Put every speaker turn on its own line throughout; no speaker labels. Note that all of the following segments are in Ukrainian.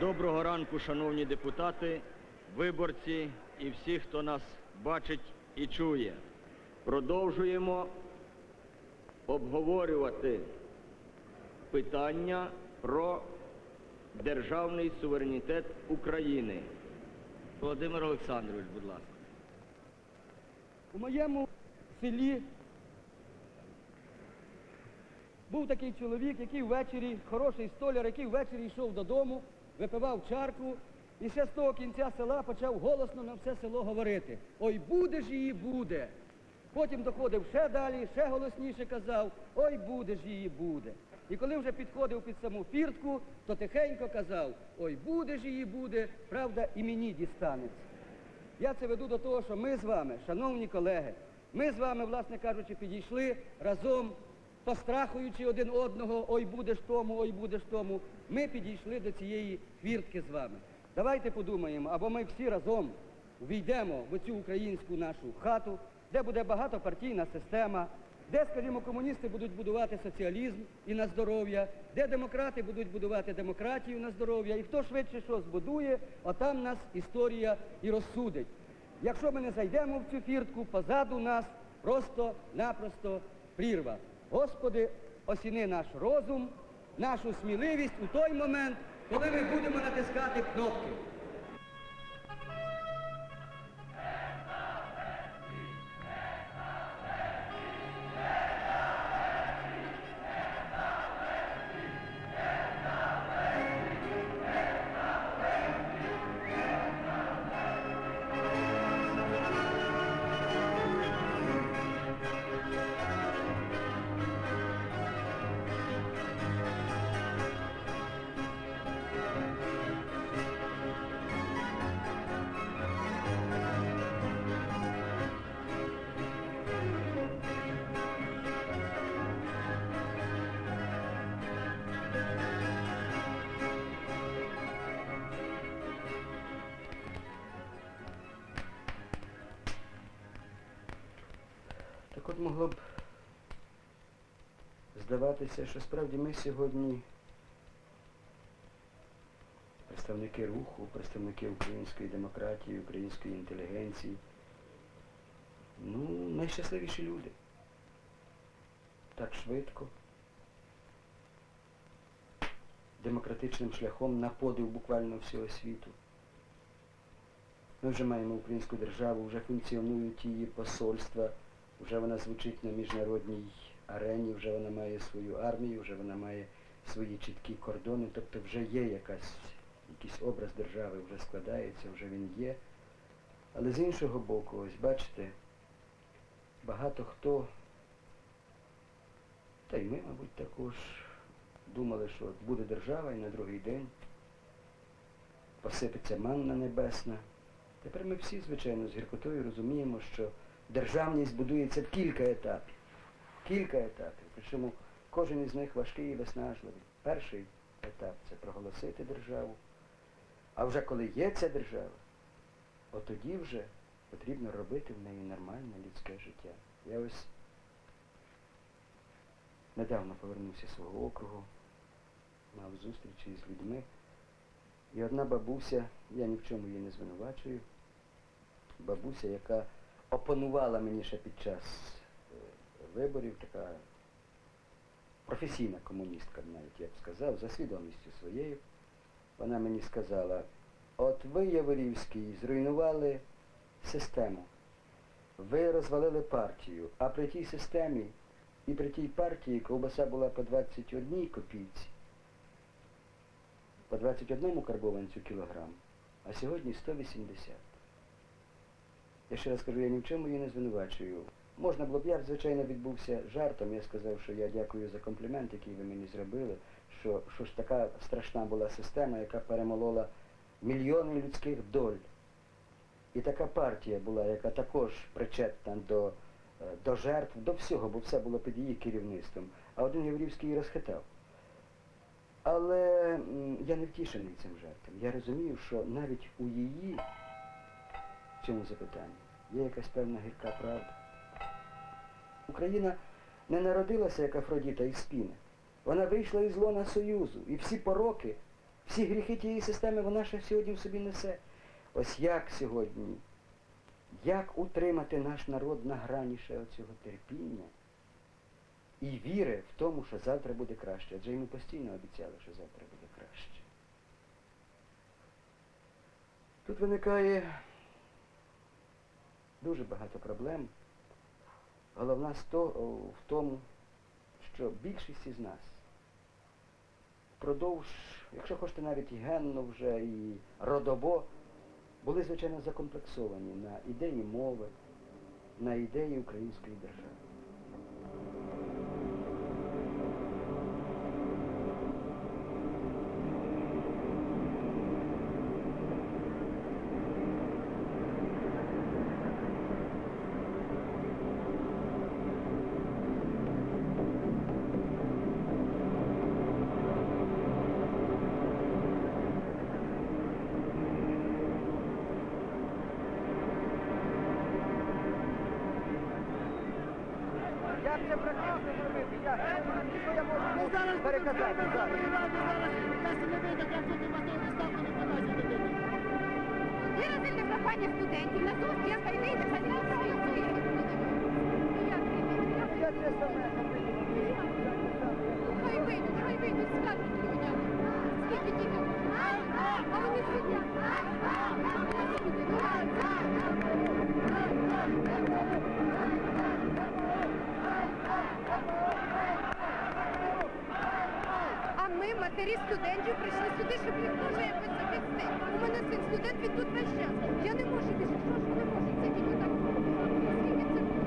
Доброго ранку, шановні депутати, виборці і всі, хто нас бачить і чує. Продовжуємо обговорювати питання про державний суверенітет України. Володимир Олександрович, будь ласка.
У моєму селі був такий чоловік, який ввечері, хороший столяр, який ввечері йшов додому, випивав чарку і ще з того кінця села почав голосно на все село говорити. Ой, буде ж її буде. Потім доходив ще далі, ще голосніше казав, ой, буде ж її буде. І коли вже підходив під саму фіртку, то тихенько казав, ой, буде ж її буде, правда, і мені дістанеться. Я це веду до того, що ми з вами, шановні колеги, ми з вами, власне кажучи, підійшли разом, пострахуючи один одного, ой будеш тому, ой будеш тому. Ми підійшли до цієї хвіртки з вами. Давайте подумаємо, або ми всі разом війдемо в цю українську нашу хату, де буде багатопартійна система, де, скажімо, комуністи будуть будувати соціалізм і на здоров'я, де демократи будуть будувати демократію на здоров'я, і хто швидше що збудує, отам нас історія і розсудить. Якщо ми не зайдемо в цю фіртку, позаду нас просто-напросто прірва. Господи, осіни наш розум, нашу сміливість у той момент, коли ми будемо натискати кнопки.
Могло б здаватися, що справді ми сьогодні представники руху, представники української демократії, української інтелігенції, ну, найщасливіші люди. Так швидко, демократичним шляхом на подив буквально всього світу. Ми вже маємо українську державу, вже функціонують її посольства, вже вона звучить на міжнародній арені, вже вона має свою армію, вже вона має свої чіткі кордони, тобто вже є якась, якийсь образ держави, вже складається, вже він є. Але з іншого боку, ось бачите, багато хто, та й ми, мабуть, також думали, що от буде держава і на другий день посипеться манна небесна. Тепер ми всі, звичайно, з гіркотою розуміємо, що державність будується кілька етапів. Кілька етапів. Причому кожен із них важкий і виснажливий. Перший етап це проголосити державу. А вже коли є ця держава, от тоді вже потрібно робити в неї нормальне людське життя. Я ось недавно повернувся з свого округу, мав зустрічі з людьми. І одна бабуся, я ні в чому її не звинувачую, бабуся, яка опанувала мені ще під час е, виборів, така професійна комуністка, навіть я б сказав, за свідомістю своєю, вона мені сказала, от ви, Яворівський, зруйнували систему, ви розвалили партію, а при тій системі і при тій партії ковбаса була по 21 копійці по 21 карбованцю кілограм, а сьогодні 180. Я ще раз кажу, я ні в чому її не звинувачую. Можна було б, я, звичайно, відбувся жартом. Я сказав, що я дякую за комплімент, який ви мені зробили, що, що ж така страшна була система, яка перемолола мільйони людських доль. І така партія була, яка також причетна до, е, до жертв, до всього, бо все було під її керівництвом. А один Єврівський її розхитав. Але я не втішений цим жартом. Я розумію, що навіть у її цьому запитанні є якась певна гірка правда. Україна не народилася як Афродіта із спіни. Вона вийшла із лона Союзу. І всі пороки Всі гріхи тієї системи вона ще сьогодні в собі несе. Ось як сьогодні, як утримати наш народ на грані ще оцього терпіння і віри в тому, що завтра буде краще. Адже йому постійно обіцяли, що завтра буде краще. Тут виникає дуже багато проблем. Головна в тому, що більшість із нас впродовж, якщо хочете навіть і генно вже, і родово, були, звичайно, закомплексовані на ідеї мови, на ідеї української держави.
Як це практично зробити? Як? Що я можу переказати зараз?
Виразити прохання студентів на зустріч, хай вийде, хай не працює.
Я це саме
Хай вийдуть, хай вийдуть, скажуть людям. Скільки тільки можна. А вони сидять. Матері студентів, прийшли сюди, щоб їх може якось захистити. У мене син студент, він тут весь час. Я не можу більше. Що ж вони можуть сидіти так? Скільки це може?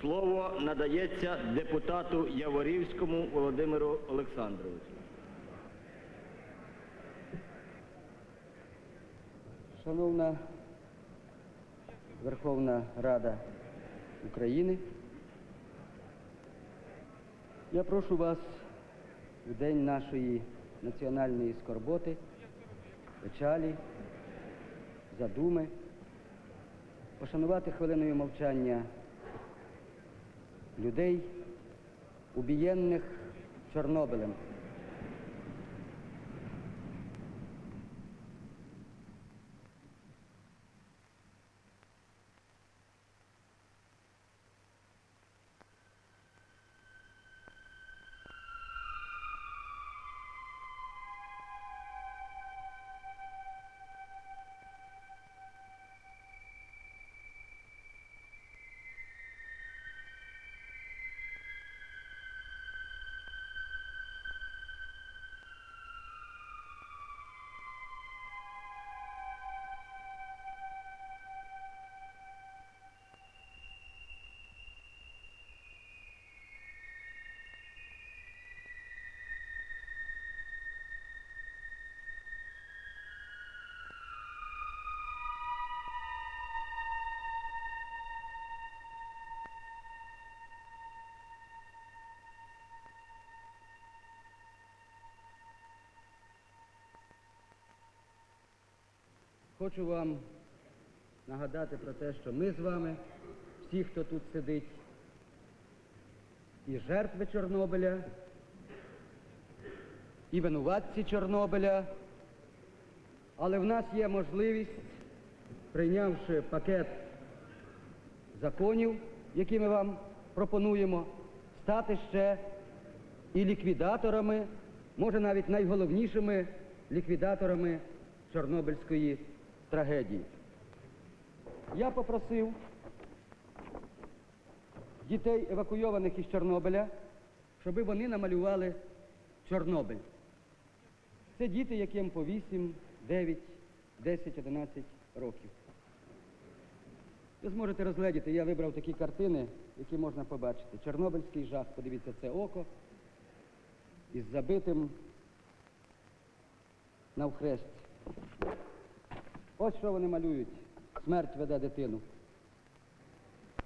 Слово надається депутату Яворівському Володимиру Олександровичу.
Шановна Верховна Рада України, я прошу вас у день нашої національної скорботи, печалі, задуми, пошанувати хвилиною мовчання людей, убієнних Чорнобилем. Хочу вам нагадати про те, що ми з вами, всі, хто тут сидить, і жертви Чорнобиля, і винуватці Чорнобиля, але в нас є можливість, прийнявши пакет законів, які ми вам пропонуємо, стати ще і ліквідаторами, може навіть найголовнішими ліквідаторами Чорнобильської трагедії. Я попросив дітей, евакуйованих із Чорнобиля, щоб вони намалювали Чорнобиль. Це діти, яким по 8, 9, 10, 11 років. Ви зможете розглядіти, я вибрав такі картини, які можна побачити. Чорнобильський жах, подивіться, це око із забитим навхрест. Ось що вони малюють. Смерть веде дитину.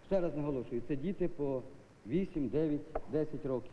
Ще раз наголошую, це діти по 8, 9, 10 років.